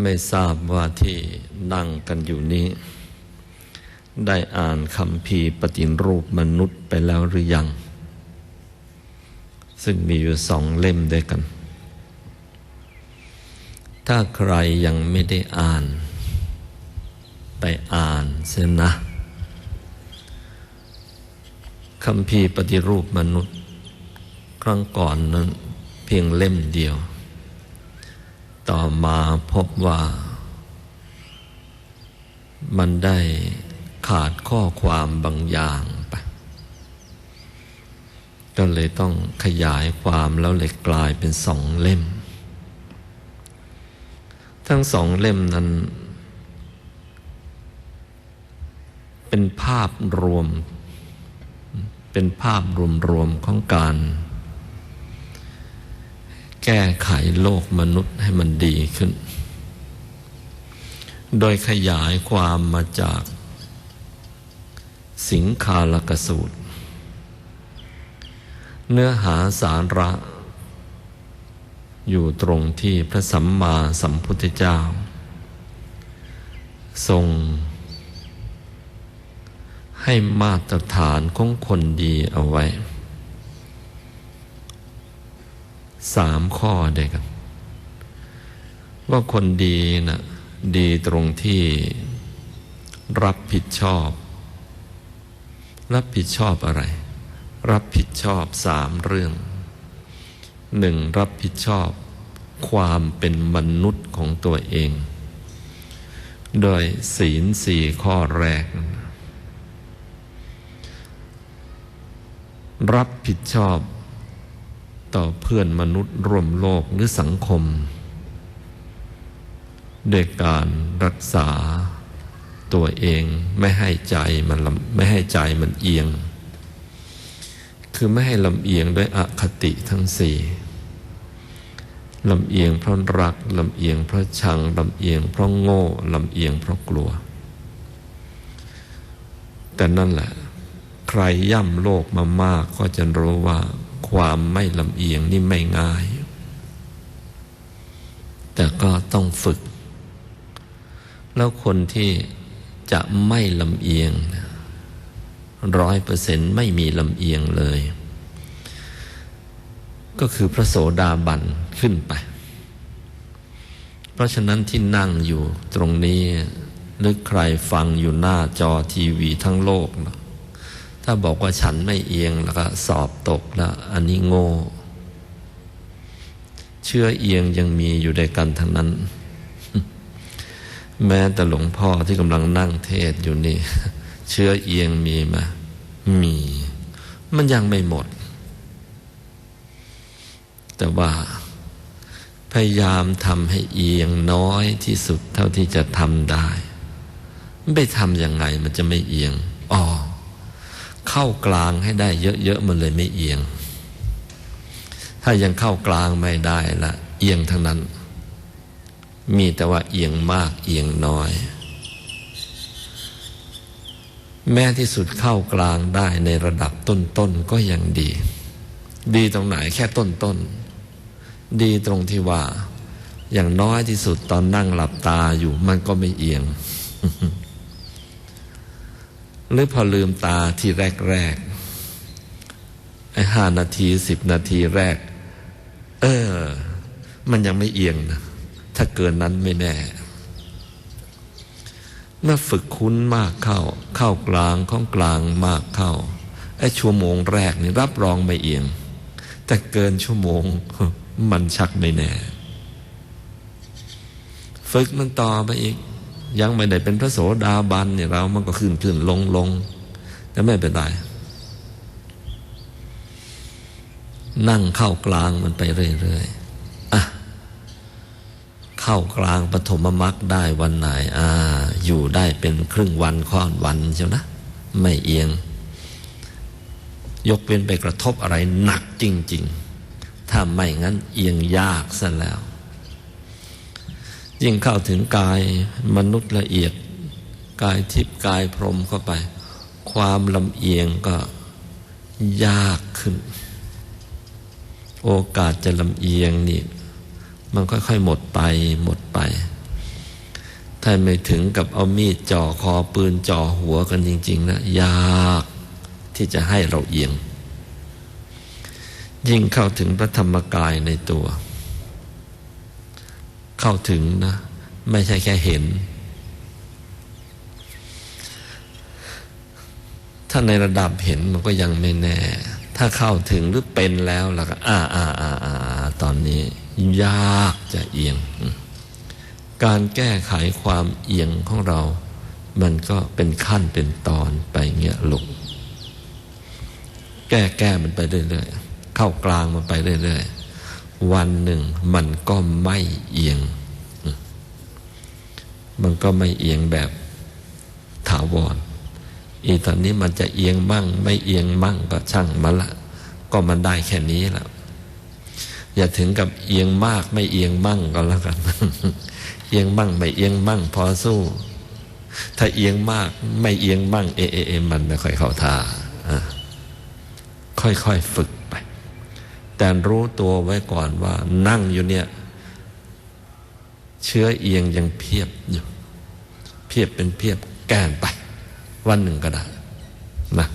ไม่ทราบว่าที่นั่งกันอยู่นี้ ได้อ่านคำพีปฏิรูปมนุษย์ไปแล้วหรือยัง ซึ่งมีอยู่สองเล่มด้วยกัน ถ้าใครยังไม่ได้อ่าน ไปอ่านเสียนะคำพีปฏิรูปมนุษย์ ครั้งก่อนนั้นเพียงเล่มเดียว ต่อมาพบว่า มันได้ขาดข้อความบางอย่างไปก็เลยต้องขยายความแล้วเลยกลายเป็นสองเล่ม ทั้งสองเล่มนั้น เป็นภาพรวม เป็นภาพรวมๆของการ แก้ไขโลกมนุษย์ให้มันดีขึ้น โดยขยายความมาจาก สิงคาลกสูตร เนื้อหาสาระ อยู่ตรงที่พระสัมมาสัมพุทธเจ้า ทรง ให้มาตรฐานของคนดีเอาไว้ สามข้อเด็กว่าคนดีนะ่ะดีตรงที่รับผิดชอบ รับผิดชอบอะไร รับผิดชอบสามเรื่องหนึ่งรับผิดชอบความเป็นมนุษย์ของตัวเอง โดยศีลสี่ข้อแรก รับผิดชอบ ต่อเพื่อนมนุษย์ร่วมโลกหรือสังคมด้วยการรักษาตัวเองไม่ให้ใจมันไม่ให้ใจมันเอียง คือไม่ให้ลำเอียงด้วยอคติทั้งสี่ลำเอียงเพราะรักลำเอียงเพราะชังลำเอียงเพราะโง่ลำเอียงเพราะกลัว แต่นั่นแหละ ใครย่ำโลกมามากก็จะรู้ว่า ความไม่ลำเอียงนี่ไม่ง่าย แต่ก็ต้องฝึก แล้วคนที่จะไม่ลำเอียงร้อยเปอร์เซ็นต์ไม่มีลำเอียงเลย ก็คือพระโสดาบันขึ้นไป เพราะฉะนั้นที่นั่งอยู่ตรงนี้หรือใครฟังอยู่หน้าจอทีวีทั้งโลกนะ ถ้าบอกว่าฉันไม่เอียงแล้วก็สอบตกแล้ว อันนี้โง่ เชื่อเอียงยังมีอยู่ในกันทั้งนั้น แม้แต่หลวงพ่อที่กำลังนั่งเทศอยู่นี่ เชื่อเอียงมีไหมมี มันยังไม่หมด แต่ว่าพยายามทำให้เอียงน้อยที่สุดเท่าที่จะทำได้ ไม่ทำยังไงมันจะไม่เอียงอ๋อ เข้ากลางให้ได้เยอะๆมันเลยไม่เอียง ถ้ายังเข้ากลางไม่ได้ละเอียงทั้งนั้น มีแต่ว่าเอียงมากเอียงน้อย แม้ที่สุดเข้ากลางได้ในระดับต้นๆก็ยังดี ดีตรงไหนแค่ต้นๆ ดีตรงที่ว่า อย่างน้อยที่สุดตอนนั่งหลับตาอยู่มันก็ไม่เอียง หรือพอลืมตาที่แรกๆไอ้ห้านาทีสิบนาทีแรก เออ มันยังไม่เอียงนะ ถ้าเกินนั้นไม่แน่ เมื่อฝึกคุ้นมากเข้า เข้ากลางข้องกลางมากเข้าไอ้ชั่วโมงแรกนี่รับรองไม่เอียง แต่เกินชั่วโมง มันชักไม่แน่ ฝึกมันต่อไปอีก ยังไม่ได้เป็นพระโสดาบันเนี่ยเรามันก็ขึ้นขึ้นลงลงแต่ไม่เป็นไรนั่งเข้ากลางมันไปเรื่อยๆอะเข้ากลางปฐมมรรคได้วันไหน อ่า อยู่ได้เป็นครึ่งวันค่อนวันเชียวนะ ไม่เอียง ยกเป็นไปกระทบอะไรหนักจริง ๆ ถ้าไม่งั้นเอียงยากซะแล้ว ยิ่งเข้าถึงกายมนุษย์ละเอียด กายทิพย์กายพรหมเข้าไป ความลำเอียงก็ยากขึ้น โอกาสจะลำเอียงนี่ มันค่อยๆหมดไปหมดไป ถ้าไม่ถึงกับเอามีดจ่อคอปืนจ่อหัวกันจริง ๆนะยากที่จะให้เราเอียง ยิ่งเข้าถึงพระธรรมกายในตัว เข้าถึงนะ ไม่ใช่แค่เห็น ถ้าในระดับเห็นมันก็ยังไม่แน่ ถ้าเข้าถึงหรือเป็นแล้วแล้วก็อ่าอ่าอ่าอ่าตอนนี้ ยากจะเอียง การแก้ไขความเอียงของเรา มันก็เป็นขั้นเป็นตอนไปเงี้ยหลูกแก้แก้มันไปเรื่อยๆ เข้ากลางมันไปเรื่อยๆ วันหนึ่งมันก็ไม่เอียง มันก็ไม่เอียงแบบถาวร อีตอนนี้มันจะเอียงมั่ง ไม่เอียงมั่งก็ช่างมันละ ก็มันได้แค่นี้ละอย่าถึงกับเอียงมากไม่เอียงมั่งก็แล้วกัน เอียงมั่งไม่เอียงมั่ง พอสู้ ถ้าเอียงมากไม่เอียงมั่งเอเอเอมันไม่ค่อยเข้าท่าค่อยๆฝึกไป แต่รู้ตัวไว้ก่อนว่า นั่งอยู่เนี่ย เชื้อเอียงยังเพียบอยู่ เพียบเป็นเพียบแก้นไป วันหนึ่งก็ได้นะ